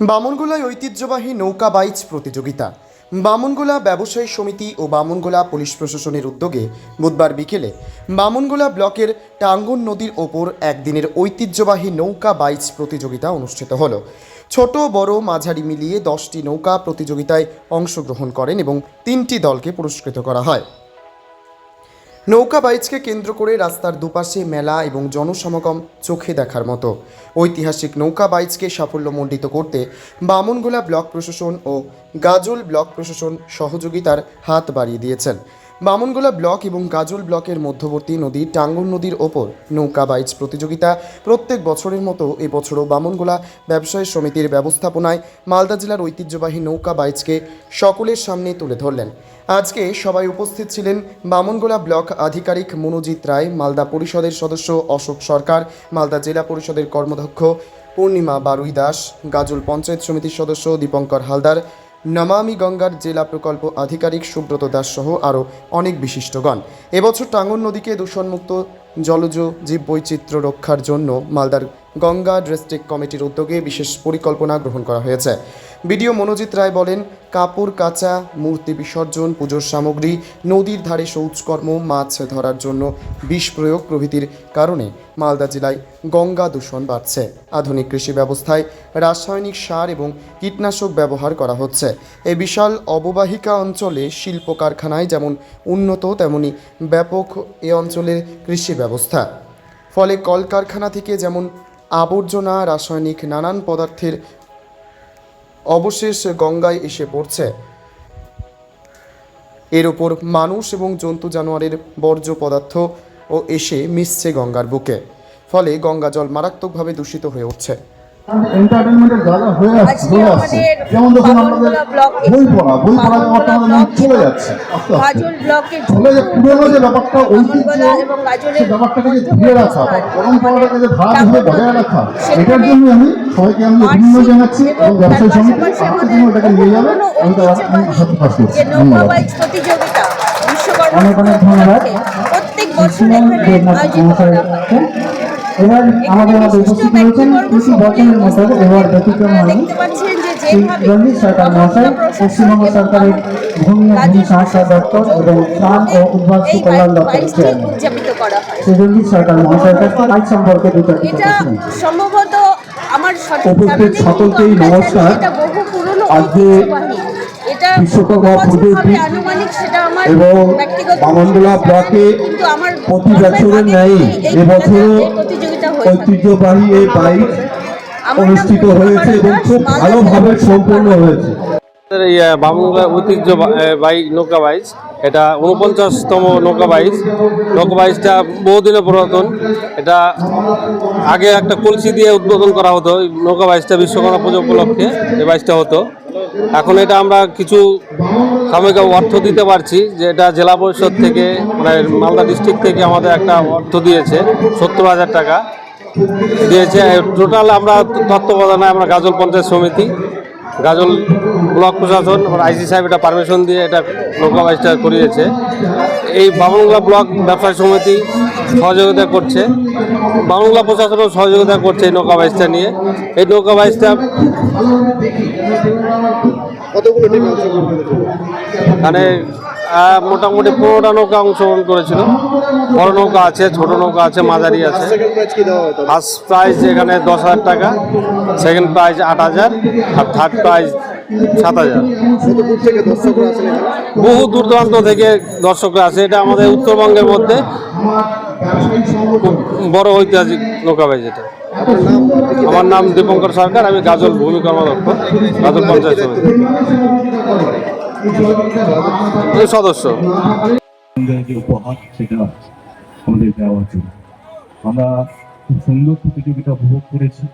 বামনগোলায় ঐতিহ্যবাহী নৌকা বাইচ প্রতিযোগিতা। বামনগোলা ব্যবসায়ী সমিতি ও বামনগোলা পুলিশ প্রশাসনের উদ্যোগে বুধবার বিকেলে বামনগোলা ব্লকের টাঙ্গন নদীর ওপর একদিনের ঐতিহ্যবাহী নৌকা বাইচ প্রতিযোগিতা অনুষ্ঠিত হলো। ছোট, বড়, মাঝারি মিলিয়ে দশটি নৌকা প্রতিযোগিতায় অংশগ্রহণ করেন এবং তিনটি দলকে পুরস্কৃত করা হয়। নৌকা বাইচকে কেন্দ্র করে রাস্তার দুপাশে মেলা এবং জনসমাগম চোখে দেখার মতো। ঐতিহাসিক নৌকা বাইচকে সাফল্যমণ্ডিত করতে বামনগোলা ব্লক প্রশাসন ও গাজল ব্লক প্রশাসন সহযোগিতার হাত বাড়িয়ে দিয়েছেন। বামনগোলা ব্লক এবং গাজল ব্লকের মধ্যবর্তী নদী টাঙ্গন নদীর ওপর নৌকা বাইচ প্রতিযোগিতা। প্রত্যেক বছরের মতো এবছরও বামনগোলা ব্যবসায়ী সমিতির ব্যবস্থাপনায় মালদা জেলার ঐতিহ্যবাহী নৌকা বাইচকে সকলের সামনে তুলে ধরলেন। আজকে সবাই উপস্থিত ছিলেন বামনগোলা ব্লক আধিকারিক মনোজিৎ রায়, মালদা পরিষদের সদস্য অশোক সরকার, মালদা জেলা পরিষদের কর্মদক্ষ পূর্ণিমা বারুই দাস গাজল পঞ্চায়েত সমিতির সদস্য দীপঙ্কর হালদার নমামি গঙ্গার জেলা প্রকল্প আধিকারিক সুব্রত দাস সহ আরও অনেক বিশিষ্টগণ। এবছর টাঙ্গন নদীকে দূষণমুক্ত জলজ জীব বৈচিত্র্য রক্ষার জন্য মালদার গঙ্গা ডিস্ট্রিক্ট কমিটির উদ্যোগে বিশেষ পরিকল্পনা গ্রহণ করা হয়েছে। বিডিও মনোজিৎ রায় বলেন, কাপড়, কাচা, মূর্তি বিসর্জন, পুজোর সামগ্রী, নদীর ধারে শৌচকর্ম, মাছ ধরার জন্য বিষ প্রয়োগ প্রভৃতির কারণে মালদা জেলায় গঙ্গা দূষণ বাড়ছে। আধুনিক কৃষি ব্যবস্থায় রাসায়নিক সার এবং কীটনাশক ব্যবহার করা হচ্ছে। এই বিশাল অববাহিকা অঞ্চলে শিল্প কারখানায় যেমন উন্নত, তেমনি ব্যাপক এ অঞ্চলের কৃষি ব্যবস্থা। ফলে কলকারখানা থেকে যেমন আবর্জনা, রাসায়নিক নানান পদার্থের অবশেষ গঙ্গায় এসে পড়ছে। এর ওপর মানুষ এবং জন্তু জানোয়ারের বর্জ্য পদার্থ ও এসে মিশছে গঙ্গার বুকে। ফলে গঙ্গা জল মারাত্মকভাবে দূষিত হয়ে উঠছে। এন্টারটেনমেন্টের জায়গা হয়ে আসছে যেমন দেখুন আমাদের বই পড়া বই পড়া ব্যাপারটা আমাদের চলে যাচ্ছে ফলে যে পুরোনো যে ব্যাপারটা ঐতিহ্য সেই ব্যাপারটাকে যে মধ্যবর্তী রাখা পরম্পরাটাকে যে ধারাবাহিকভাবে বজায় রাখা এটার জন্য আমি সবাইকে আমি অভিনন্দন জানাচ্ছি এবং ব্যবসায়ী সমিতি আজকের আমাদের এটাকে নিয়ে যাবে আমি তার সাথে কাজ করছি ধন্যবাদ। অনেক অনেক ধন্যবাদ। প্রত্যেক বছর এবার আমাদের মধ্যে উপস্থিত রয়েছেন কৃষি বর্তনের মতো এবার ব্যতিক্রম হয়নি রঞ্জিত সরকার মহাশয় পশ্চিমবঙ্গ সরকারের ভূমি ভূমি সংস্কার দপ্তর এবং ত্রাণ ও এই কল্যাণ দপ্তরের চেয়ারম্যান রঞ্জিত সরকার মহাশয়ের কাছে বাইক সম্পর্কে দুটো সম্ভবত আমার উপস্থিত সকলকেই নমস্কার। আজকে। এটা আনুমানিক সেটা আমার এবং ব্লকে প্রতি বছরের ন্যায় এবছরও হয়ে। ঐতিহ্যবাহী এই বাইক অনুষ্ঠিত হয়েছে এবং খুব ভালোভাবে সম্পন্ন হয়েছে। আমাদের এই বামুংলা ঐতিহ্য বাইক নৌকা বাইচ এটা উনপঞ্চাশতম নৌকা বাইচ নৌকা বহুদিনের পুরাতন। এটা আগে একটা কলসি দিয়ে উদ্বোধন করা হতো। এই নৌকা বাইচটা বিশ্বকর্মা পুজো উপলক্ষে এই বাইচটা হতো। এখন এটা আমরা কিছু সাময়িক অর্থ দিতে পারছি যে এটা জেলা পরিষদ থেকে মানে মালদা ডিস্ট্রিক্ট থেকে আমাদের একটা অর্থ দিয়েছে, সত্তর হাজার টাকা। দিয়েছে টোটাল আমরা তত্ত্বাবধানে আমরা গাজল পঞ্চায়েত সমিতি গাজল ব্লক প্রশাসন আইসি সাহেব এটা পারমিশন দিয়ে এটা নৌকা বাইচটা করিয়েছে। এই বামনগুলা ব্লক ব্যবসায়ী সমিতি সহযোগিতা করছে। বামনগুলা প্রশাসনও সহযোগিতা করছে এই নৌকা বাইচটা নিয়ে। এই নৌকা বাইচটা মানে মোটামুটি পুরোটা নৌকা অংশগ্রহণ করেছিল। বড় নৌকা আছে ছোট নৌকা আছে মাঝারি আছে। ফার্স্ট প্রাইজ এখানে দশ হাজার টাকা সেকেন্ড প্রাইজ আট হাজার আর থার্ড প্রাইজ সাত হাজার। বহু দূর দূরান্ত থেকে দর্শকরা আসে। এটা আমাদের উত্তরবঙ্গের মধ্যে বড় ঐতিহাসিক নৌকাবাই যেটা। আমার নাম দীপঙ্কর সরকার আমি গাজল ভূমি কর্মদক্ষ গাজল পঞ্চায়েত সদস্য, যে উপহার সেটা আমাদের দেওয়ার জন্য আমরা খুব সুন্দর প্রতিযোগিতা উপভোগ করেছি।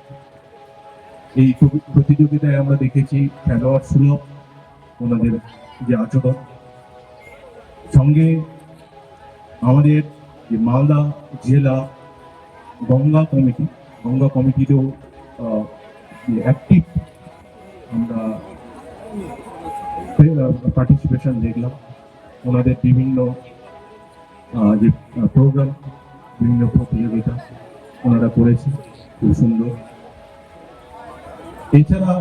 এই প্রতি- প্রতিযোগিতায় আমরা দেখেছি খেলোয়াড় সুলভ, ওনাদের যে আচরণ। সঙ্গে আমাদের যে মালদা জেলা গঙ্গা কমিটি, গঙ্গা কমিটিরও অ্যাক্টিভ আমরা পার্টিসিপেশন দেখলাম। ওনাদের বিভিন্ন যে প্রোগ্রাম বিভিন্ন প্রতিযোগিতা ওনারা করেছে। খুব সুন্দর। এছাড়া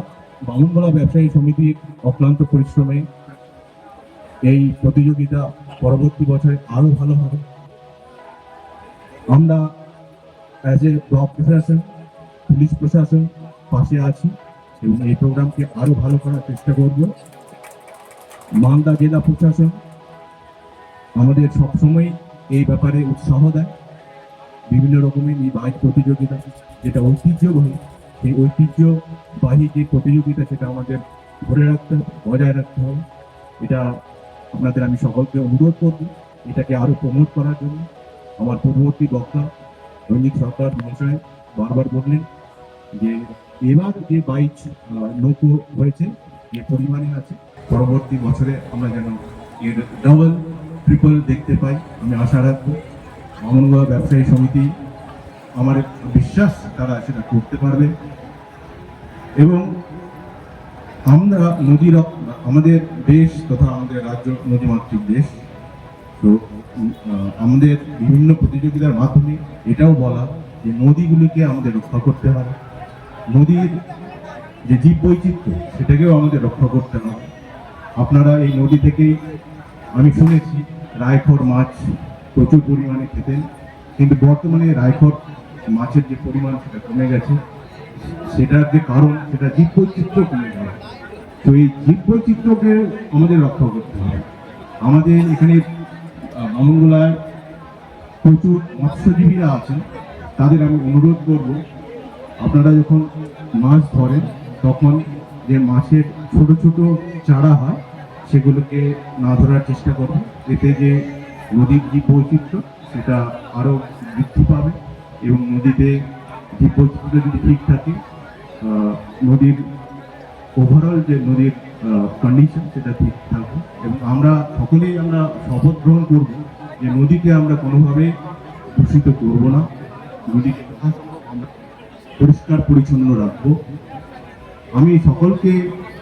বামুনগোলা ব্যবসায়ী সমিতির অক্লান্ত পরিশ্রমে এই প্রতিযোগিতা পরবর্তী বছরে আরও ভালো হবে। আমরা অ্যাজ এ ব্লক প্রশাসন পুলিশ প্রশাসন পাশে আছি এবং এই প্রোগ্রামকে আরও ভালো করার চেষ্টা করব। মালদা জেলা প্রশাসন আমাদের সবসময় এই ব্যাপারে উৎসাহ দেয়। বিভিন্ন রকমের এই বাইক প্রতিযোগিতা, যেটা ঐতিহ্যবাহী, সেই ঐতিহ্যবাহী যে প্রতিযোগিতা, সেটা আমাদের ধরে রাখতে হবে, বজায় রাখতে হবে। এটা আপনাদের আমি সকলকে অনুরোধ করব, এটাকে আরও প্রমোট করার জন্য। আমার পূর্ববর্তী বক্তা দৈনিক সরকার মহাশয় বারবার বললেন যে, এবার যে বাইক নৌকো হয়েছে, যে পরিমাণে আছে পরবর্তী বছরে আমরা যেন এর ডাবল ট্রিপল দেখতে পাই। আমি আশা রাখব মামনগোলা ব্যবসায়ী সমিতি আমার বিশ্বাস তারা সেটা করতে পারবে। এবং আমরা নদীর আমাদের দেশ তথা আমাদের রাজ্য নদীমাতৃক দেশ। তো আমাদের বিভিন্ন প্রতিযোগিতার মাধ্যমে এটাও বলা যে নদীগুলিকে আমাদের রক্ষা করতে হবে। নদীর যে জীব বৈচিত্র্য সেটাকেও আমাদের রক্ষা করতে হবে। আপনারা এই নদী থেকেই আমি শুনেছি রায়খর মাছ প্রচুর পরিমাণে খেতেন, কিন্তু বর্তমানে রায়খর মাছের যে পরিমাণ সেটা কমে গেছে। সেটার যে কারণ, সেটা জীব বৈচিত্র্য কমে যাওয়া তো এই জীব বৈচিত্র্যকে আমাদের রক্ষা করতে হবে। আমাদের এখানে মামনগোলায় প্রচুর মৎস্যজীবীরা আছেন। তাদের আমি অনুরোধ করব, আপনারা যখন মাছ ধরেন, তখন যে মাছের ছোট ছোট চারা হয় সেগুলোকে না ধরার চেষ্টা করবেন এতে যে নদীর যে বৈচিত্র্য, সেটা আরও বৃদ্ধি পাবে এবং নদীতে জীব বৈচিত্র্য যদি ঠিক থাকে নদীর ওভারঅল যে নদীর কন্ডিশন সেটা ঠিক থাকবে এবং আমরা সকলেই আমরা শপথ গ্রহণ করব যে নদীকে আমরা কোনোভাবে দূষিত করব না। নদীকে পরিষ্কার পরিচ্ছন্ন রাখব। আমি সকলকে